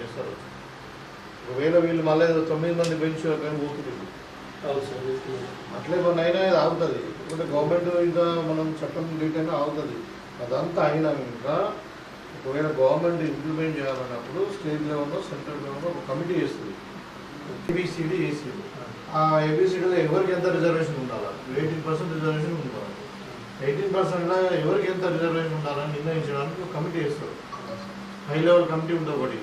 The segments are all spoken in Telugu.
చేస్తారు. ఒకవేళ వీళ్ళు మళ్ళీ తొమ్మిది మంది బెంచ్ కానీ పోతుంది అట్లే కొన్ని అయినా ఇది ఆగుతుంది. ఎందుకంటే గవర్నమెంట్ ఇంకా మనం చట్టం లేట్ అయినా ఆగుతుంది. అదంతా అయినా ఇంకా ఒకవేళ గవర్నమెంట్ ఇంప్లిమెంట్ చేయాలన్నప్పుడు స్టేట్ లెవెల్లో సెంట్రల్ లెవెల్లో ఒక కమిటీ చేస్తుంది. ఏబిసిడి ఏసీడీ ఆ ఏబిసిడీలో ఎవరికి ఎంత రిజర్వేషన్ ఉండాలా? ఎయిటీన్ పర్సెంట్ రిజర్వేషన్ ఉండాలి? ఎయిటీన్ పర్సెంట్లో ఎవరికి ఎంత రిజర్వేషన్ ఉండాలని నిర్ణయించడానికి ఒక కమిటీ చేస్తారు. హై లెవెల్ కమిటీ ఉంటుంది ఒకటి.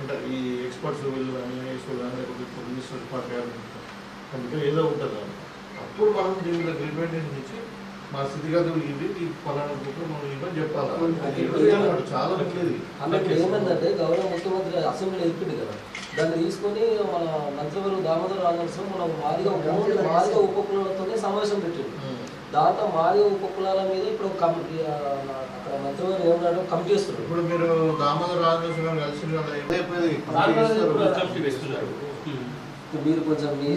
అంటే ఈ ఎక్స్పర్ట్స్ వీళ్ళు కానీ ఐఎస్ఓ కానీ లేకపోతే మినిస్టర్ డిపార్ట్మెంట్ కమిటీ ఏదో ఉంటుంది. అప్పుడు మనం దీనిలో రిప్రజెంటేషన్ ఇచ్చి మా స్థితిగతులు ఇది ఈ పలానా గ్రూప్లో మనం ఇవ్వని చెప్పాలి. చాలా ఉండేది అన్నట్టు ఏమైందంటే గౌరవ ముఖ్యమంత్రి అసెంబ్లీలో చెప్పింది కదా దాన్ని తీసుకొని మన మంత్రివర్గ దామోదర రాజనరసింహ మన మాదిగా మాదిగా ఉపకులాలతోనే సమావేశం పెట్టింది దాంతో మాదిగా ఉపకులాల మీద ఇప్పుడు ఏమన్నాడు కమిటీ చేస్తున్నారు. ఇప్పుడు మీరు దామోదర రాజేశ్వర గారు కలిసి మీరు కొంచెం మీ.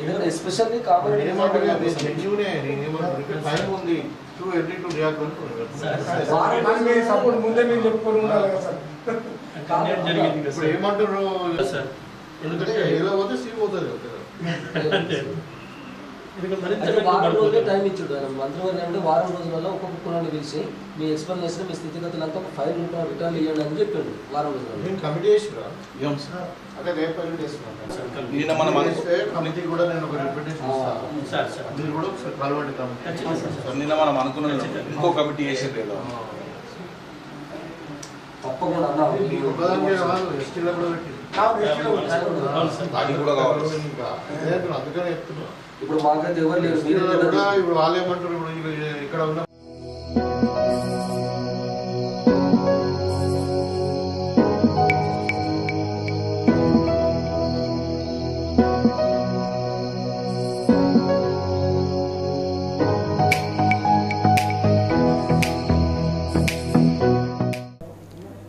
ఎందుకంటే ఎస్పెషల్లీ. మరి మీ సపోర్ట్ ముందే మేము చెప్పుకొని ఉండాలి కదా సార్. ఏమంటారు సార్. ఎందుకంటే పోతే సీ పోతుంది కదా అంటే ఎందుకంటే మరింత అయితే వారం రోజులే. టైం ఇచ్చాడు ఆయన మంత్రివర్గం అంటే వారం రోజులలో ఒక్కొక్క కులాన్ని పిలిచి మీ ఎక్స్ప్లెనేషన్ మీ స్థితిగతులంతా ఒక ఫైల్ ఉంటా రిటర్న్ ఇవ్వండి అని చెప్పాడు వారం రోజులలో. నేను కమిటీ అదే రేపు కమిటీ. నిన్న మనం అనుకో- చేస్తే కమిటీ కూడా నేను ఒక రిప్రజెంటేషన్ ఇస్తాను. మీరు కూడా ఒకసారి కలవండి కమిటీ. నిన్న మనం అనుకున్నది ఇంకో కమిటీ చేసేది తప్పకుండా ఎస్టీలో కూడా పెట్టింది అందుకనే చెప్తున్నా ఇప్పుడు మాకైతే ఎవరు లేరు మీరు ఎస్టీలో కూడా ఇప్పుడు వాళ్ళు ఏమంటారు? ఇప్పుడు వీళ్ళు ఇక్కడ ఉన్న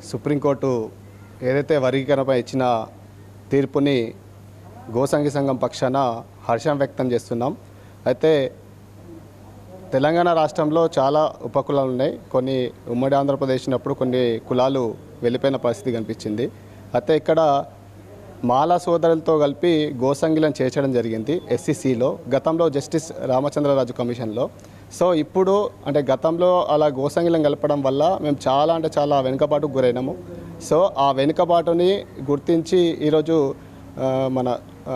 సుప్రీంకోర్టు ఏదైతే వర్గీకరణపై ఇచ్చిన తీర్పుని గోసంగి సంఘం పక్షాన హర్షం వ్యక్తం చేస్తున్నాం. అయితే తెలంగాణ రాష్ట్రంలో చాలా ఉపకులాలు ఉన్నాయి. కొన్ని ఉమ్మడి ఆంధ్రప్రదేశ్ ఉన్నప్పుడు కొన్ని కులాలు వెళ్ళిపోయిన పరిస్థితి కనిపించింది. అయితే ఇక్కడ మాలా సోదరులతో కలిపి గోసంగిలను చేర్చడం జరిగింది ఎస్సిసిలో గతంలో జస్టిస్ రామచంద్రరాజు కమిషన్లో. సో ఇప్పుడు అంటే గతంలో అలా గోసంగిలం కలపడం వల్ల మేము చాలా అంటే చాలా వెనుకబాటుకు గురైనాము. సో ఆ వెనుకబాటుని గుర్తించి ఈరోజు మన ఆ,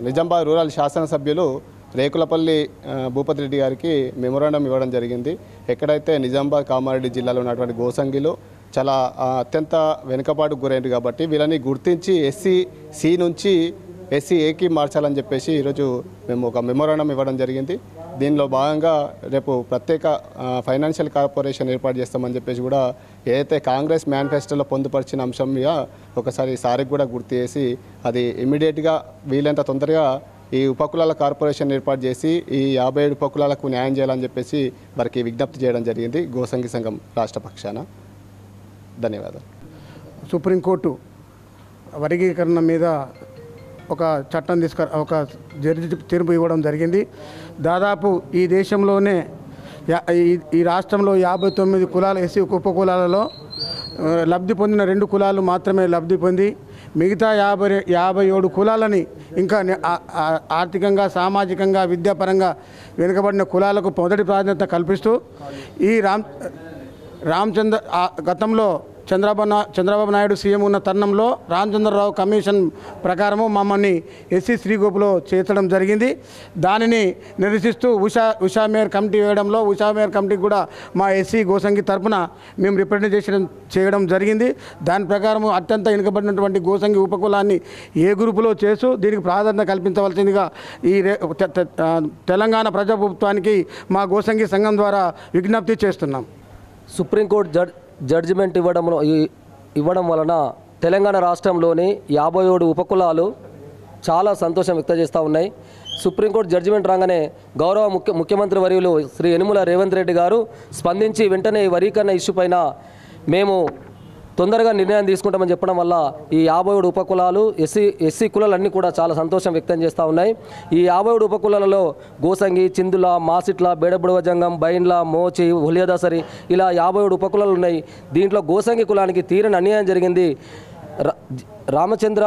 నిజామాబాద్ రూరల్ శాసనసభ్యులు రేకులపల్లి భూపతి రెడ్డి గారికి మెమొరాండం ఇవ్వడం జరిగింది. ఎక్కడైతే నిజామాబాద్ కామారెడ్డి జిల్లాలో ఉన్నటువంటి గోసంగిలు చాలా అత్యంత వెనుకబాటు గురైంది కాబట్టి వీళ్ళని గుర్తించి ఎస్సీ సి నుంచి ఎస్సీ ఏకి మార్చాలని చెప్పేసి ఈరోజు మేము ఒక మెమోరాండం ఇవ్వడం జరిగింది. దీనిలో భాగంగా రేపు ప్రత్యేక ఫైనాన్షియల్ కార్పొరేషన్ ఏర్పాటు చేస్తామని చెప్పేసి కూడా ఏదైతే కాంగ్రెస్ మేనిఫెస్టోలో పొందుపరిచిన అంశం మీద ఒకసారి సారికి కూడా గుర్తు చేసి అది ఇమీడియట్గా వీలైనంత తొందరగా ఈ ఉపకులాల కార్పొరేషన్ ఏర్పాటు చేసి ఈ యాభై ఏడు ఉపకులాలకు న్యాయం చేయాలని చెప్పేసి వారికి విజ్ఞప్తి చేయడం జరిగింది. గోసంగి సంఘం రాష్ట్ర పక్షాన. ధన్యవాదాలు. సుప్రీంకోర్టు వర్గీకరణ మీద ఒక చట్టం తీసుకు ఒక జడ్జి తీర్పు ఇవ్వడం జరిగింది. దాదాపు ఈ దేశంలోనే ఈ- రాష్ట్రంలో యాభై తొమ్మిది కులాల ఎస్సీ ఉప కులాలలో లబ్ధి పొందిన రెండు కులాలు మాత్రమే లబ్ధి పొంది మిగతా యాభై యాభై ఏడు కులాలని ఇంకా ఆర్థికంగా సామాజికంగా విద్యాపరంగా వెనుకబడిన కులాలకు మొదటి ప్రాధాన్యత కల్పిస్తూ ఈ రామ్ రామచంద్ర ఆ గతంలో చంద్రబాబు చంద్రబాబు నాయుడు సీఎం ఉన్న తరుణంలో రామచంద్రరావు కమిషన్ ప్రకారము మమ్మల్ని ఎస్సీ శ్రీ గ్రూపులో చేర్చడం జరిగింది. దానిని నిరసిస్తూ ఉషా ఉషా మేయర్ కమిటీ వేయడంలో ఉషా మేయర్ కమిటీకి కూడా మా ఎస్సీ గోసంగి తరపున మేము రిప్రజెంటేషన్ చేయడం జరిగింది. దాని ప్రకారం అత్యంత వెనుకబడినటువంటి గోసంగి ఉపకులాన్ని ఏ గ్రూపులో చేస్తూ దీనికి ప్రాధాన్యత కల్పించవలసిందిగా ఈ తెలంగాణ ప్రజాప్రభుత్వానికి మా గోసంగి సంఘం ద్వారా విజ్ఞప్తి చేస్తున్నాం. సుప్రీంకోర్టు జడ్ జడ్జిమెంట్ ఇవ్వడంలో ఇవ్వడం వలన తెలంగాణ రాష్ట్రంలోని యాభై ఏడు ఉపకులాలు చాలా సంతోషం వ్యక్తం చేస్తూ ఉన్నాయి. సుప్రీంకోర్టు జడ్జిమెంట్ రాగానే గౌరవ ముఖ్య ముఖ్యమంత్రి వర్యులు శ్రీ యనుమల రేవంత్ రెడ్డి గారు స్పందించి వెంటనే ఈ వరీకరణ ఇష్యూ పైన మేము తొందరగా నిర్ణయం తీసుకుంటామని చెప్పడం వల్ల ఈ యాభై ఏడు ఉపకులాలు ఎస్సీ ఎస్సీ కులాలన్నీ కూడా చాలా సంతోషం వ్యక్తం చేస్తూ ఉన్నాయి. ఈ యాభై ఏడు ఉపకులాలలో గోసంగి చిందుల మాసిట్ల బేడబుడవ జంగం బైన్ల మోచి హులియదసరి ఇలా యాభై ఏడు ఉపకులాలు ఉన్నాయి. దీంట్లో గోసంగి కులానికి తీరని అన్యాయం జరిగింది. రామచంద్ర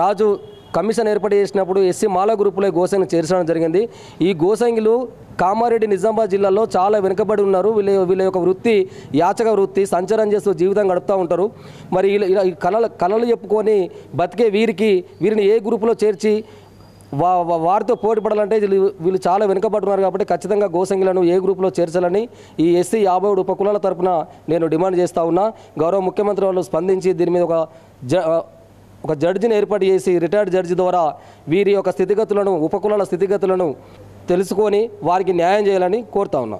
రాజు కమిషన్ ఏర్పాటు చేసినప్పుడు ఎస్సీ మాల గ్రూపులో గోసంగి చేర్చడం జరిగింది. ఈ గోసంగిలు కామారెడ్డి నిజామాబాద్ జిల్లాలో చాలా వెనుకబడి ఉన్నారు. వీళ్ళ వీళ్ళ యొక్క వృత్తి యాచక వృత్తి సంచారం చేస్తూ జీవితం గడుపుతూ ఉంటారు. మరి ఇలా ఇలా ఈ కళలు కళలు చెప్పుకొని బతికే వీరికి వీరిని ఏ గ్రూపులో చేర్చి వా వారితో పోటీపడాలంటే వీళ్ళు వీళ్ళు చాలా వెనుకబడుతున్నారు కాబట్టి ఖచ్చితంగా గోసంగిలను ఏ గ్రూప్లో చేర్చాలని ఈ ఎస్సీ యాభై ఏడు ఉపకులాల తరఫున నేను డిమాండ్ చేస్తూ ఉన్నా. గౌరవ ముఖ్యమంత్రి వాళ్ళు స్పందించి దీని మీద ఒక జ ఒక జడ్జిని ఏర్పాటు చేసి రిటైర్డ్ జడ్జి ద్వారా వీరి యొక్క స్థితిగతులను ఉపకులాల స్థితిగతులను తెలుసుకొని వారికి న్యాయం చేయాలని కోరుతా ఉన్నా.